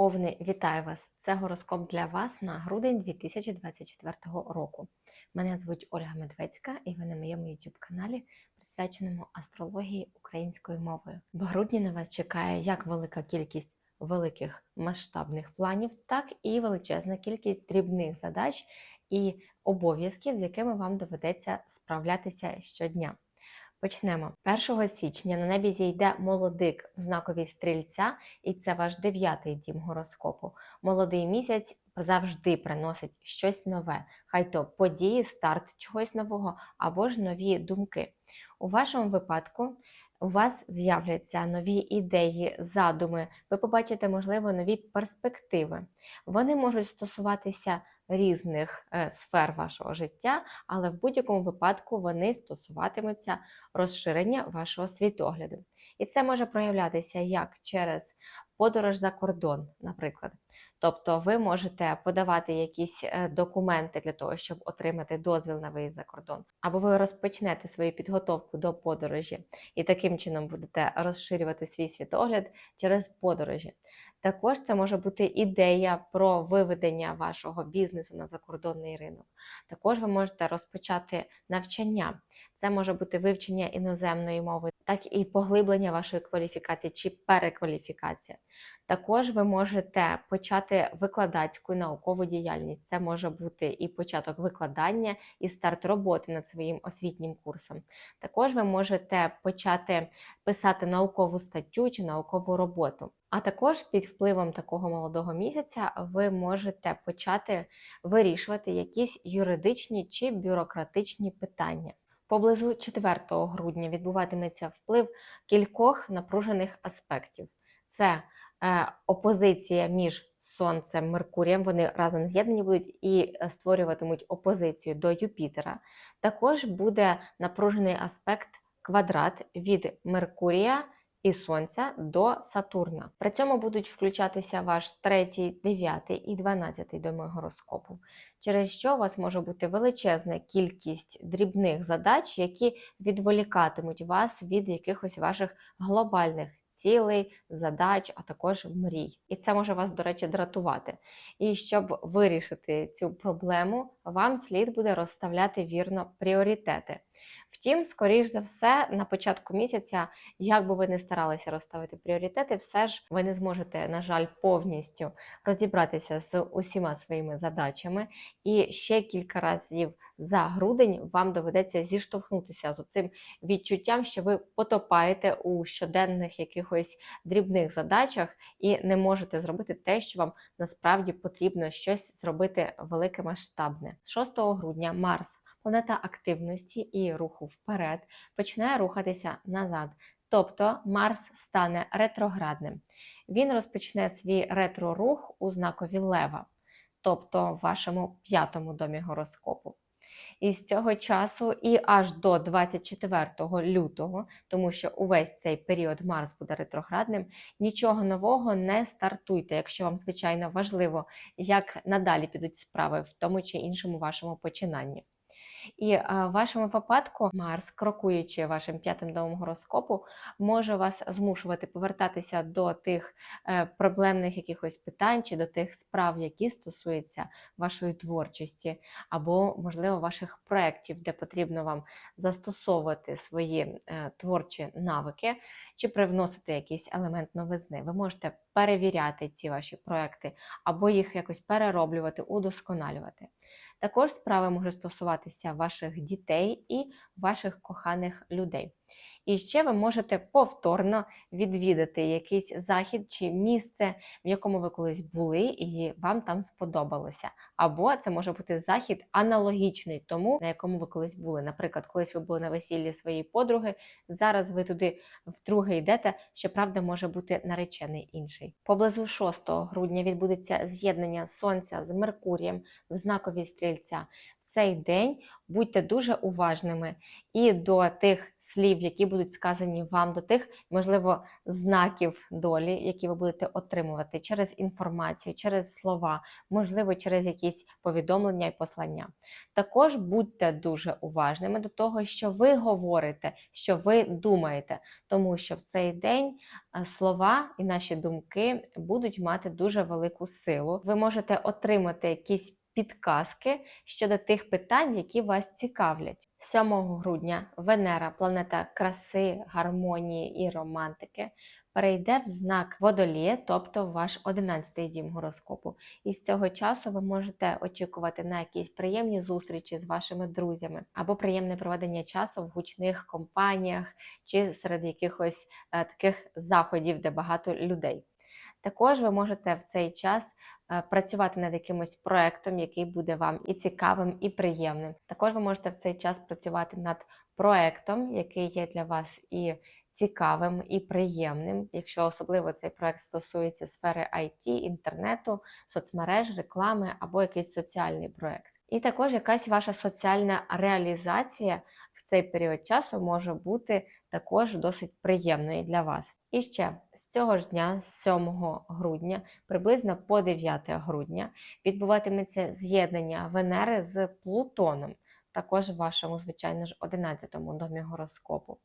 Овни, вітаю вас! Це гороскоп для вас на грудень 2024 року. Мене звуть Ольга Медведська, і ви на моєму YouTube каналі, присвяченому астрології українською мовою. В грудні на вас чекає як велика кількість великих масштабних планів, так і величезна кількість дрібних задач і обов'язків, з якими вам доведеться справлятися щодня. Почнемо. 1 січня на небі зійде молодик в знакові стрільця, і це ваш дев'ятий дім гороскопу. Молодий місяць завжди приносить щось нове, хай то події, старт чогось нового або ж нові думки. У вашому випадку у вас з'являться нові ідеї, задуми, ви побачите, можливо, нові перспективи. Вони можуть стосуватися різних е, сфер вашого життя, але в будь-якому випадку вони стосуватимуться розширення вашого світогляду. І це може проявлятися як через подорож за кордон, наприклад. Тобто ви можете подавати якісь е, документи для того, щоб отримати дозвіл на виїзд за кордон, або ви розпочнете свою підготовку до подорожі і таким чином будете розширювати свій світогляд через подорожі. Також це може бути ідея про виведення вашого бізнесу на закордонний ринок. Також ви можете розпочати навчання. Це може бути вивчення іноземної мови, так і поглиблення вашої кваліфікації чи перекваліфікація. Також ви можете почати викладацьку наукову діяльність. Це може бути і початок викладання, і старт роботи над своїм освітнім курсом. Також ви можете почати писати наукову статтю чи наукову роботу. А також під впливом такого молодого місяця ви можете почати вирішувати якісь юридичні чи бюрократичні питання. Поблизу 4 грудня відбуватиметься вплив кількох напружених аспектів. Це е, опозиція між Сонцем Меркурієм, вони разом з'єднані будуть і е, створюватимуть опозицію до Юпітера. Також буде напружений аспект квадрат від Меркурія і Сонця до Сатурна. При цьому будуть включатися ваш третій, дев'ятий і дванадцятий доми гороскопу, через що у вас може бути величезна кількість дрібних задач, які відволікатимуть вас від якихось ваших глобальних. Цілей, задач, а також мрій. І це може вас, до речі, дратувати. І щоб вирішити цю проблему, вам слід буде розставляти вірно пріоритети. Втім, скоріш за все, на початку місяця, як би ви не старалися розставити пріоритети, все ж ви не зможете, на жаль, повністю розібратися з усіма своїми задачами. І ще кілька разів за грудень вам доведеться зіштовхнутися з цим відчуттям, що ви потопаєте у щоденних якихось дрібних задачах і не можете зробити те, що вам насправді потрібно щось зробити велике масштабне. 6 грудня Марс планета активності і руху вперед починає рухатися назад. Тобто Марс стане ретроградним. Він розпочне свій ретро-рух у знакові Лева, тобто в вашому п'ятому домі гороскопу. І з цього часу, і аж до 24 лютого, тому що увесь цей період Марс буде ретроградним, нічого нового не стартуйте, якщо вам, звичайно, важливо, як надалі підуть справи в тому чи іншому вашому починанні. І в вашому випадку Марс, крокуючи вашим п'ятим домом гороскопу, може вас змушувати повертатися до тих е, проблемних якихось питань чи до тих справ, які стосуються вашої творчості, або, можливо, ваших проєктів, де потрібно вам застосовувати свої е, творчі навики, чи привносити якийсь елемент новизни. Ви можете перевіряти ці ваші проекти, або їх якось перероблювати, удосконалювати. Також справи можуть стосуватися ваших дітей і ваших коханих людей. І ще ви можете повторно відвідати якийсь захід чи місце, в якому ви колись були, і вам там сподобалося. Або це може бути захід аналогічний тому, на якому ви колись були. Наприклад, колись ви були на весіллі своєї подруги, зараз ви туди вдруге йдете, щоправда, може бути наречений інший. Поблизу 6 грудня відбудеться з'єднання Сонця з Меркурієм в знакові стрільця. Цей день будьте дуже уважними і до тих слів, які будуть сказані вам, до тих, можливо, знаків долі, які ви будете отримувати через інформацію, через слова, можливо, через якісь повідомлення і послання. Також будьте дуже уважними до того, що ви говорите, що ви думаєте, тому що в цей день е, слова і наші думки будуть мати дуже велику силу. Ви можете отримати якісь підказки щодо тих питань, які вас цікавлять. 7 грудня Венера, планета краси, гармонії і романтики, перейде в знак водолія, тобто ваш 11-й дім гороскопу. І з цього часу ви можете очікувати на якісь приємні зустрічі з вашими друзями або приємне проведення часу в гучних компаніях чи серед якихось е, таких заходів, де багато людей. Також ви можете в цей час працювати над якимось проектом, який буде вам і цікавим, і приємним. Також ви можете в цей час працювати над проектом, який є для вас і цікавим, і приємним, якщо особливо цей проект стосується сфери IT, інтернету, соцмереж, реклами або якийсь соціальний проект. І також якась ваша соціальна реалізація в цей період часу може бути також досить приємною для вас. І ще цього ж дня, з 7 грудня, приблизно по 9 грудня, відбуватиметься з'єднання Венери з Плутоном, також в вашому, звичайно ж, 11-му домі гороскопу.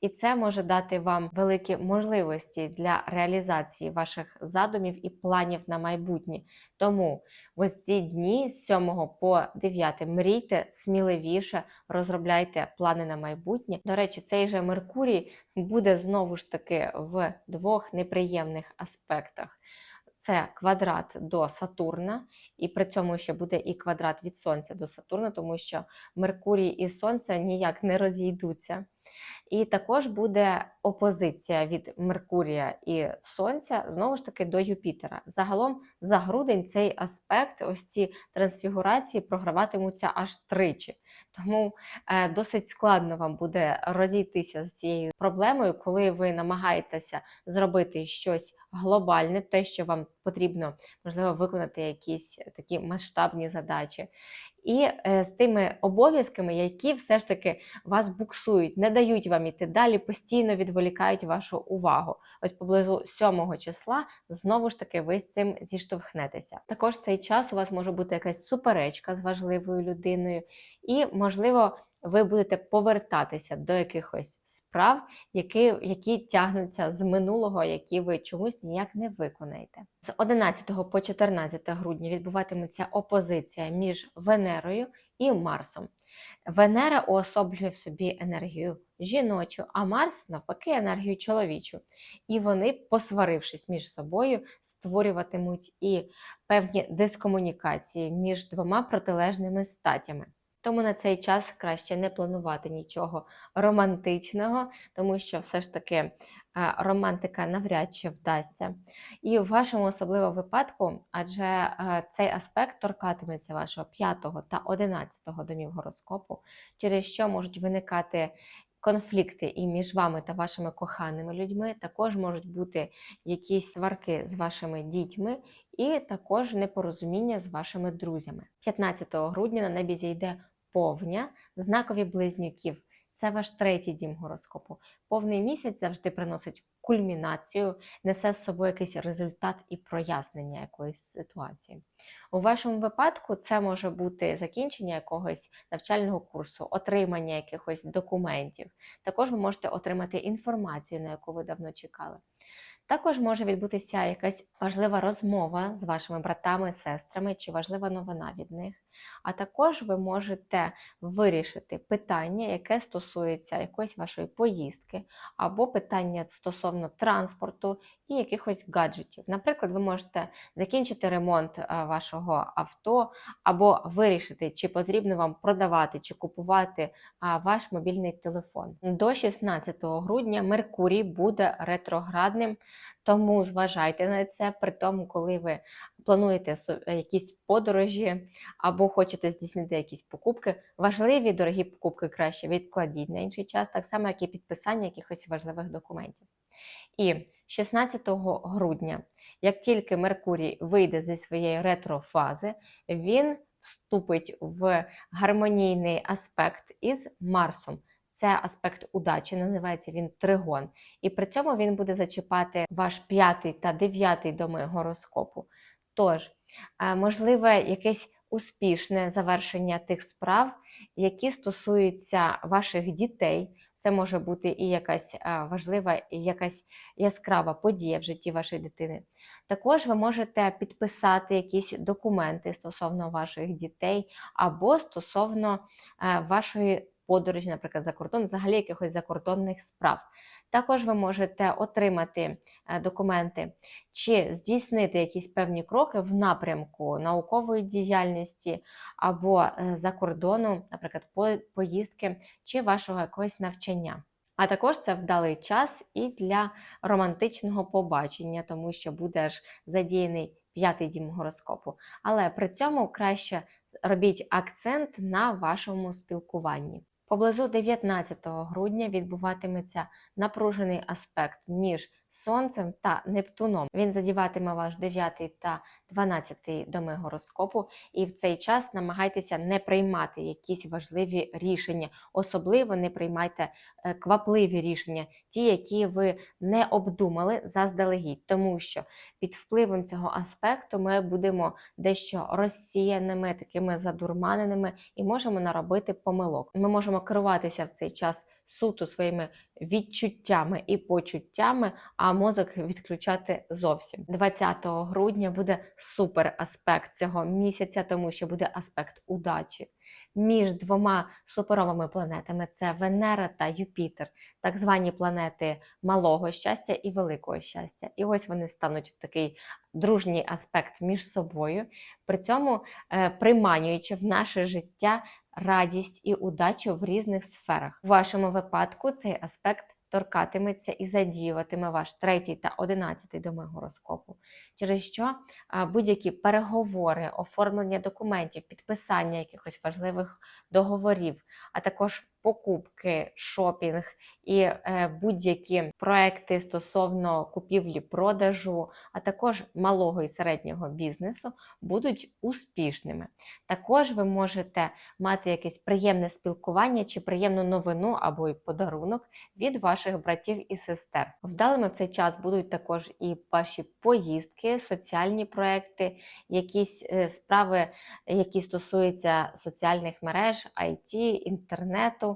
І це може дати вам великі можливості для реалізації ваших задумів і планів на майбутнє. Тому в ось ці дні з 7 по 9 мрійте сміливіше, розробляйте плани на майбутнє. До речі, цей же Меркурій буде знову ж таки в двох неприємних аспектах. Це квадрат до Сатурна, і при цьому ще буде і квадрат від Сонця до Сатурна, тому що Меркурій і Сонце ніяк не розійдуться. І також буде опозиція від Меркурія і Сонця знову ж таки до Юпітера. Загалом за грудень цей аспект, ось ці трансфігурації програватимуться аж тричі. Тому е, досить складно вам буде розійтися з цією проблемою, коли ви намагаєтеся зробити щось глобальне, те, що вам потрібно, можливо, виконати якісь такі масштабні задачі. І е, з тими обов'язками, які все ж таки вас буксують, не дають вам іти далі, постійно відволікають вашу увагу. Ось поблизу 7 числа знову ж таки ви з цим зіштовхнетеся. Також цей час у вас може бути якась суперечка з важливою людиною, і, можливо, ви будете повертатися до якихось справ, які які тягнуться з минулого, які ви чомусь ніяк не виконаєте. З 11 по 14 грудня відбуватиметься опозиція між Венерою і Марсом. Венера уособлює в собі енергію жіночу, а Марс, навпаки, енергію чоловічу. І вони, посварившись між собою, створюватимуть і певні дискомунікації між двома протилежними статями. Тому на цей час краще не планувати нічого романтичного, тому що все ж таки романтика навряд чи вдасться. І в вашому особливо випадку, адже цей аспект торкатиметься вашого 5 та 11 домів гороскопу, через що можуть виникати. Конфлікти і між вами та вашими коханими людьми також можуть бути якісь сварки з вашими дітьми, і також непорозуміння з вашими друзями. 15 грудня на небі зійде повня знакові близнюків. Це ваш третій дім гороскопу. Повний місяць завжди приносить кульмінацію, несе з собою якийсь результат і прояснення якоїсь ситуації. У вашому випадку це може бути закінчення якогось навчального курсу, отримання якихось документів. Також ви можете отримати інформацію, на яку ви давно чекали. Також може відбутися якась важлива розмова з вашими братами, сестрами чи важлива новина від них. А також ви можете вирішити питання, яке стосується якоїсь вашої поїздки, або питання стосовно транспорту і якихось гаджетів. Наприклад, ви можете закінчити ремонт е, вашого авто, або вирішити, чи потрібно вам продавати чи купувати ваш мобільний телефон. До 16 грудня Меркурій буде ретроградним, тому зважайте на це при тому, коли ви плануєте якісь подорожі або хочете здійснити якісь покупки. Важливі дорогі покупки краще відкладіть на інший час, так само, як і підписання якихось важливих документів. І 16 грудня, як тільки Меркурій вийде зі своєї ретрофази, він вступить в гармонійний аспект із Марсом. Це аспект удачі, називається він тригон. І при цьому він буде зачіпати ваш п'ятий та дев'ятий доми гороскопу. Тож, е, можливе якесь успішне завершення тих справ, які стосуються ваших дітей. Це може бути і якась е, важлива, і якась яскрава подія в житті вашої дитини. Також ви можете підписати якісь документи стосовно ваших дітей або стосовно е, вашої подорожі, наприклад, за кордон, взагалі якихось закордонних справ. Також ви можете отримати е, документи чи здійснити якісь певні кроки в напрямку наукової діяльності або е, за кордону, наприклад, поїздки чи вашого якогось навчання. А також це вдалий час і для романтичного побачення, тому що буде ж задіяний п'ятий дім гороскопу. Але при цьому краще робіть акцент на вашому спілкуванні. Поблизу 19 грудня відбуватиметься напружений аспект між Сонцем та Нептуном. Він задіватиме ваш 9 та 12 доми гороскопу, і в цей час намагайтеся не приймати якісь важливі рішення, особливо не приймайте е, квапливі рішення, ті, які ви не обдумали заздалегідь, тому що під впливом цього аспекту ми будемо дещо розсіяними, такими задурманеними і можемо наробити помилок. Ми можемо керуватися в цей час суто своїми відчуттями і почуттями, а мозок відключати зовсім. 20 грудня буде супер аспект цього місяця, тому що буде аспект удачі. Між двома суперовими планетами це Венера та Юпітер, так звані планети малого щастя і великого щастя. І ось вони стануть в такий дружній аспект між собою, при цьому е, приманюючи в наше життя радість і удачу в різних сферах. У вашому випадку цей аспект торкатиметься і задіюватиме ваш третій та одинадцятий доми гороскопу, через що будь-які переговори, оформлення документів, підписання якихось важливих договорів, а також покупки, шопінг і е, будь-які проекти стосовно купівлі, продажу, а також малого і середнього бізнесу будуть успішними. Також ви можете мати якесь приємне спілкування чи приємну новину або й подарунок від ваших братів і сестер. Вдалими в цей час будуть також і ваші поїздки, соціальні проекти, якісь е, справи, які стосуються соціальних мереж, IT, інтернету.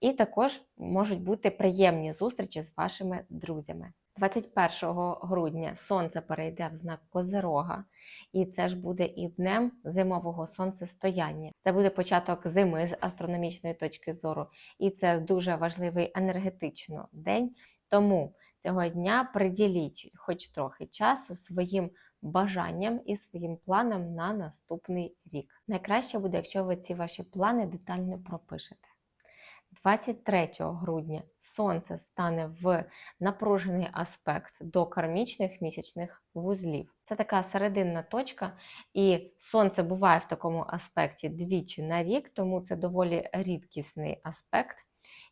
І також можуть бути приємні зустрічі з вашими друзями. 21 грудня сонце перейде в знак Козирога, і це ж буде і днем зимового сонцестояння. Це буде початок зими з астрономічної точки зору, і це дуже важливий енергетично день. Тому цього дня приділіть хоч трохи часу своїм бажанням і своїм планам на наступний рік. Найкраще буде, якщо ви ці ваші плани детально пропишете. 23 грудня Сонце стане в напружений аспект до кармічних місячних вузлів. Це така серединна точка, і сонце буває в такому аспекті двічі на рік, тому це доволі рідкісний аспект.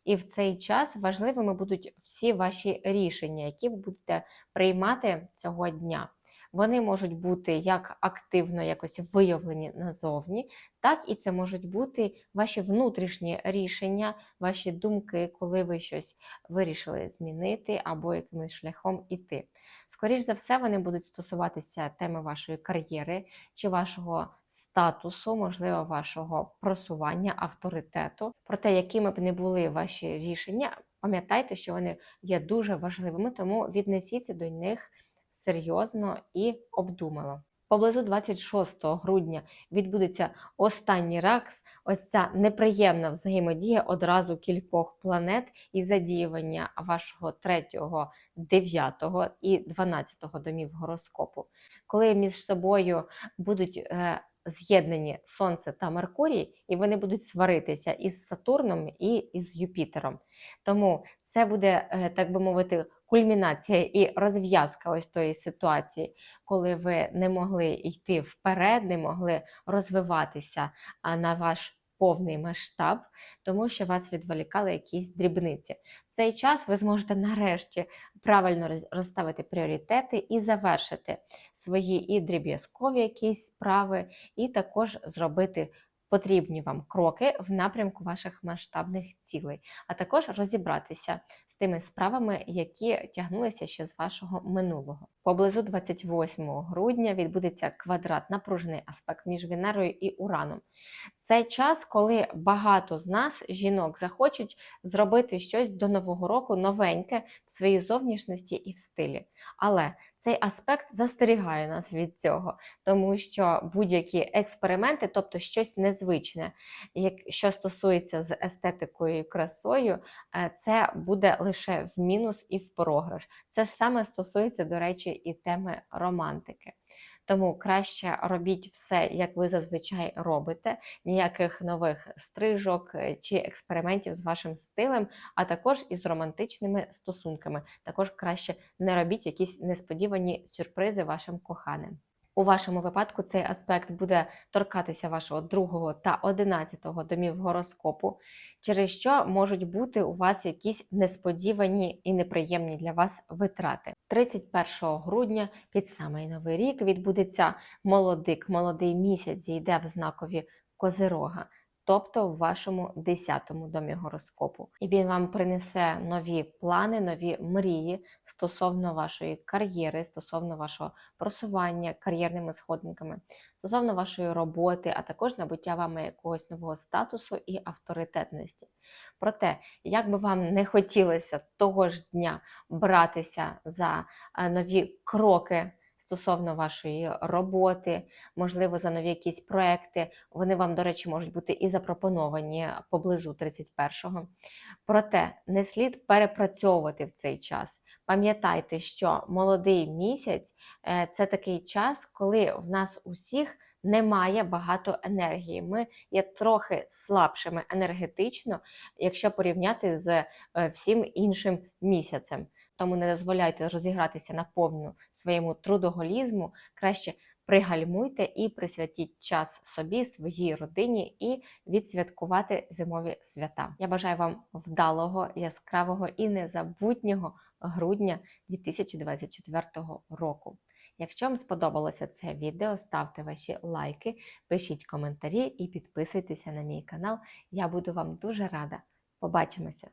І в цей час важливими будуть всі ваші рішення, які ви будете приймати цього дня. Вони можуть бути як активно якось виявлені назовні, так і це можуть бути ваші внутрішні рішення, ваші думки, коли ви щось вирішили змінити або якимось шляхом іти. Скоріше за все, вони будуть стосуватися теми вашої кар'єри чи вашого статусу, можливо, вашого просування, авторитету. Проте, якими б не були ваші рішення, пам'ятайте, що вони є дуже важливими, тому віднесіться до них серйозно і обдумано. Поблизу 26 грудня відбудеться останній ракс, ось ця неприємна взаємодія одразу кількох планет і задіювання вашого 3, 9 і 12 домів гороскопу. Коли між собою будуть е, з'єднані Сонце та Меркурій, і вони будуть сваритися із Сатурном і із Юпітером. Тому це буде, е, так би мовити, кульмінація і розв'язка ось тої ситуації, коли ви не могли йти вперед, не могли розвиватися на ваш повний масштаб, тому що вас відволікали якісь дрібниці. В цей час ви зможете нарешті правильно роз- розставити пріоритети і завершити свої і дріб'язкові якісь справи, і також зробити потрібні вам кроки в напрямку ваших масштабних цілей, а також розібратися з тими справами, які тягнулися ще з вашого минулого. Поблизу 28 грудня відбудеться квадрат, напружений аспект між Венерою і Ураном. Це час, коли багато з нас, жінок, захочуть зробити щось до нового року новеньке в своїй зовнішності і в стилі. Але цей аспект застерігає нас від цього, тому що будь-які експерименти, тобто щось незвичне, що стосується з естетикою і красою, е, це буде лише в мінус і в програш. Це ж саме стосується, до речі, і теми романтики. Тому краще робіть все, як ви зазвичай робите, ніяких нових стрижок е, чи експериментів з вашим стилем, а також із романтичними стосунками. Також краще не робіть якісь несподівані сюрпризи вашим коханим. У вашому випадку цей аспект буде торкатися вашого другого та одинадцятого домів гороскопу, через що можуть бути у вас якісь несподівані і неприємні для вас витрати. 31 грудня під самий новий рік відбудеться молодик, молодий місяць зійде в знакові Козирога. Тобто в вашому 10-му домі гороскопу. І він вам принесе нові плани, нові мрії стосовно вашої кар'єри, стосовно вашого просування кар'єрними сходинками, стосовно вашої роботи, а також набуття вами якогось нового статусу і авторитетності. Проте, як би вам не хотілося того ж дня братися за е, нові кроки стосовно вашої роботи, можливо, за нові якісь проекти, вони вам, до речі, можуть бути і запропоновані поблизу 31-го. Проте не слід перепрацьовувати в цей час. Пам'ятайте, що молодий місяць е, це такий час, коли в нас усіх немає багато енергії. Ми є трохи слабшими енергетично, якщо порівняти з е, всім іншим місяцем. Тому не дозволяйте розігратися на повну своєму трудоголізму. Краще пригальмуйте і присвятіть час собі, своїй родині і відсвяткувати зимові свята. Я бажаю вам вдалого, яскравого і незабутнього грудня 2024 року. Якщо вам сподобалося це відео, ставте ваші лайки, пишіть коментарі і підписуйтеся на мій канал. Я буду вам дуже рада. Побачимося!